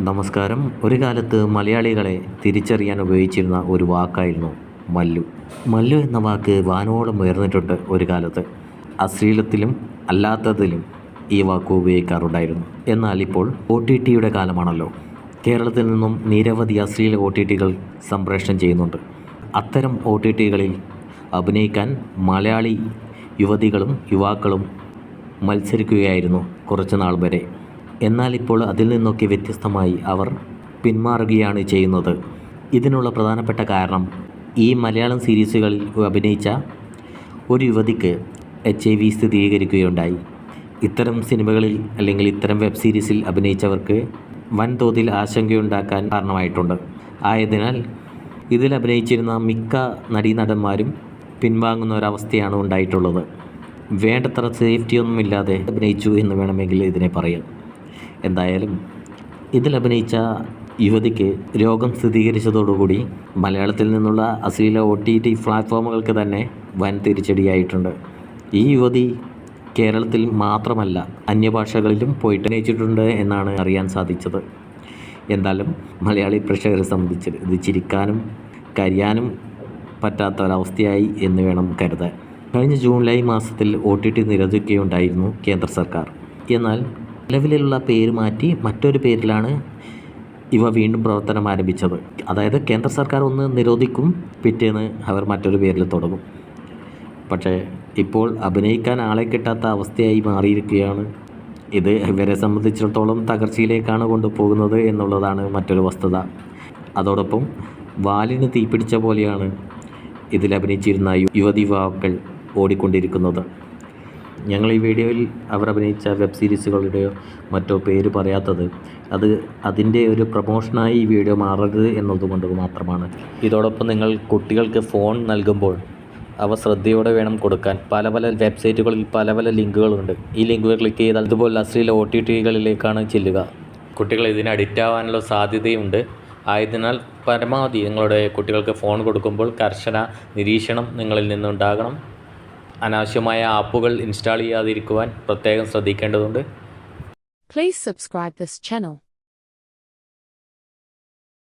നമസ്കാരം. ഒരു കാലത്ത് മലയാളികളെ തിരിച്ചറിയാൻ ഉപയോഗിച്ചിരുന്ന ഒരു വാക്കായിരുന്നു മല്ലു. മല്ലു എന്ന വാക്ക് വാനോളം ഉയർന്നിട്ടുണ്ട് ഒരു കാലത്ത്. അശ്ലീലത്തിലും അല്ലാത്തതിലും ഈ വാക്ക് ഉപയോഗിക്കാറുണ്ടായിരുന്നു. എന്നാൽ ഇപ്പോൾ ഒ ടി ടിയുടെ കാലമാണല്ലോ. കേരളത്തിൽ നിന്നും നിരവധി അശ്ലീല ഒ ടി ടികൾ സംപ്രേഷണം ചെയ്യുന്നുണ്ട്. അത്തരം ഒ ടി ടികളിൽ അഭിനയിക്കാൻ മലയാളി യുവതികളും യുവാക്കളും മത്സരിക്കുകയായിരുന്നു കുറച്ച് നാൾ വരെ. എന്നാൽ ഇപ്പോൾ അതിൽ നിന്നൊക്കെ വ്യത്യസ്തമായി അവർ പിന്മാറുകയാണ് ചെയ്യുന്നത്. ഇതിനുള്ള പ്രധാനപ്പെട്ട കാരണം ഈ മലയാളം സീരീസുകളിൽ അഭിനയിച്ച ഒരു യുവതിക്ക് എച്ച് ഐ വി സ്ഥിരീകരിക്കുകയുണ്ടായി. ഇത്തരം സിനിമകളിൽ അല്ലെങ്കിൽ ഇത്തരം വെബ് സീരീസിൽ അഭിനയിച്ചവർക്ക് വൻതോതിൽ ആശങ്കയുണ്ടാക്കാൻ കാരണമായിട്ടുണ്ട്. ആയതിനാൽ ഇതിൽ അഭിനയിച്ചിരുന്ന മിക്ക നടീനടന്മാരും പിൻവാങ്ങുന്ന ഒരവസ്ഥയാണ് ഉണ്ടായിട്ടുള്ളത്. വേണ്ടത്ര സേഫ്റ്റിയൊന്നുമില്ലാതെ അഭിനയിച്ചു എന്ന് വേണമെങ്കിൽ ഇതിനെ പറയാം. എന്തായാലും ഇതിൽ അഭിനയിച്ച യുവതിക്ക് രോഗം സ്ഥിരീകരിച്ചതോടുകൂടി മലയാളത്തിൽ നിന്നുള്ള അശ്ലീല ഒ ടി ടി പ്ലാറ്റ്ഫോമുകൾക്ക് തന്നെ വൻ തിരിച്ചടിയായിട്ടുണ്ട്. ഈ യുവതി കേരളത്തിൽ മാത്രമല്ല അന്യഭാഷകളിലും പോയിട്ട് അഭിനയിച്ചിട്ടുണ്ട് എന്നാണ് അറിയാൻ സാധിച്ചത്. എന്തായാലും മലയാളി പ്രേക്ഷകരെ സംബന്ധിച്ച് ഇത് ചിരിക്കാനും കരിയാനും പറ്റാത്ത ഒരവസ്ഥയായി എന്ന് വേണം കരുതാൻ. കഴിഞ്ഞ ജൂലൈ മാസത്തിൽ ഒ ടി ടി നിരോധിക്കുകയുണ്ടായിരുന്നു കേന്ദ്ര സർക്കാർ. എന്നാൽ നിലവിലുള്ള പേര് മാറ്റി മറ്റൊരു പേരിലാണ് ഇവ വീണ്ടും പ്രവർത്തനം ആരംഭിച്ചത്. അതായത് കേന്ദ്ര സർക്കാർ ഒന്ന് നിരോധിക്കും പിറ്റേന്ന് അവർ മറ്റൊരു പേരിൽ തുടങ്ങും. പക്ഷേ ഇപ്പോൾ അഭിനയിക്കാൻ ആളെ കിട്ടാത്ത അവസ്ഥയായി മാറിയിരിക്കുകയാണ്. ഇത് ഇവരെ സംബന്ധിച്ചിടത്തോളം തകർച്ചയിലേക്കാണ് കൊണ്ടുപോകുന്നത് എന്നുള്ളതാണ് മറ്റൊരു വസ്തുത. അതോടൊപ്പം വാലിന് തീപിടിച്ച പോലെയാണ് ഇതിൽ അഭിനയിച്ചിരുന്ന യുവതി യുവാക്കൾ ഓടിക്കൊണ്ടിരിക്കുന്നത്. ഞങ്ങൾ ഈ വീഡിയോയിൽ അവർ അഭിനയിച്ച വെബ് സീരീസുകളുടെയോ മറ്റോ പേര് പറയാത്തത് അത് അതിന്റെ ഒരു പ്രൊമോഷനായി ഈ വീഡിയോ മാറരുത് എന്നതുകൊണ്ട് മാത്രമാണ്. ഇതോടൊപ്പം നിങ്ങൾ കുട്ടികൾക്ക് ഫോൺ നൽകുമ്പോൾ അവ ശ്രദ്ധയോടെ വേണം കൊടുക്കാൻ. പല പല വെബ്സൈറ്റുകളിൽ പല പല ലിങ്കുകളുണ്ട്. ഈ ലിങ്കുകൾ ക്ലിക്ക് ചെയ്താൽ ഇതുപോലെ അശ്ലീല ഒ ടി ടികളിലേക്കാണ് ചെല്ലുക. കുട്ടികൾ ഇതിന് അഡിക്റ്റ് ആവാനുള്ള സാധ്യതയുണ്ട്. ആയതിനാൽ പരമാവധി നിങ്ങളുടെ കുട്ടികൾക്ക് ഫോൺ കൊടുക്കുമ്പോൾ കർശന നിരീക്ഷണം നിങ്ങളിൽ നിന്നുണ്ടാകണം. അനാവശ്യമായ ആപ്പുകൾ ഇൻസ്റ്റാൾ ചെയ്യാതിരിക്കുവാൻ പ്രത്യേകം ശ്രദ്ധിക്കേണ്ടതുണ്ട് Please subscribe this channel.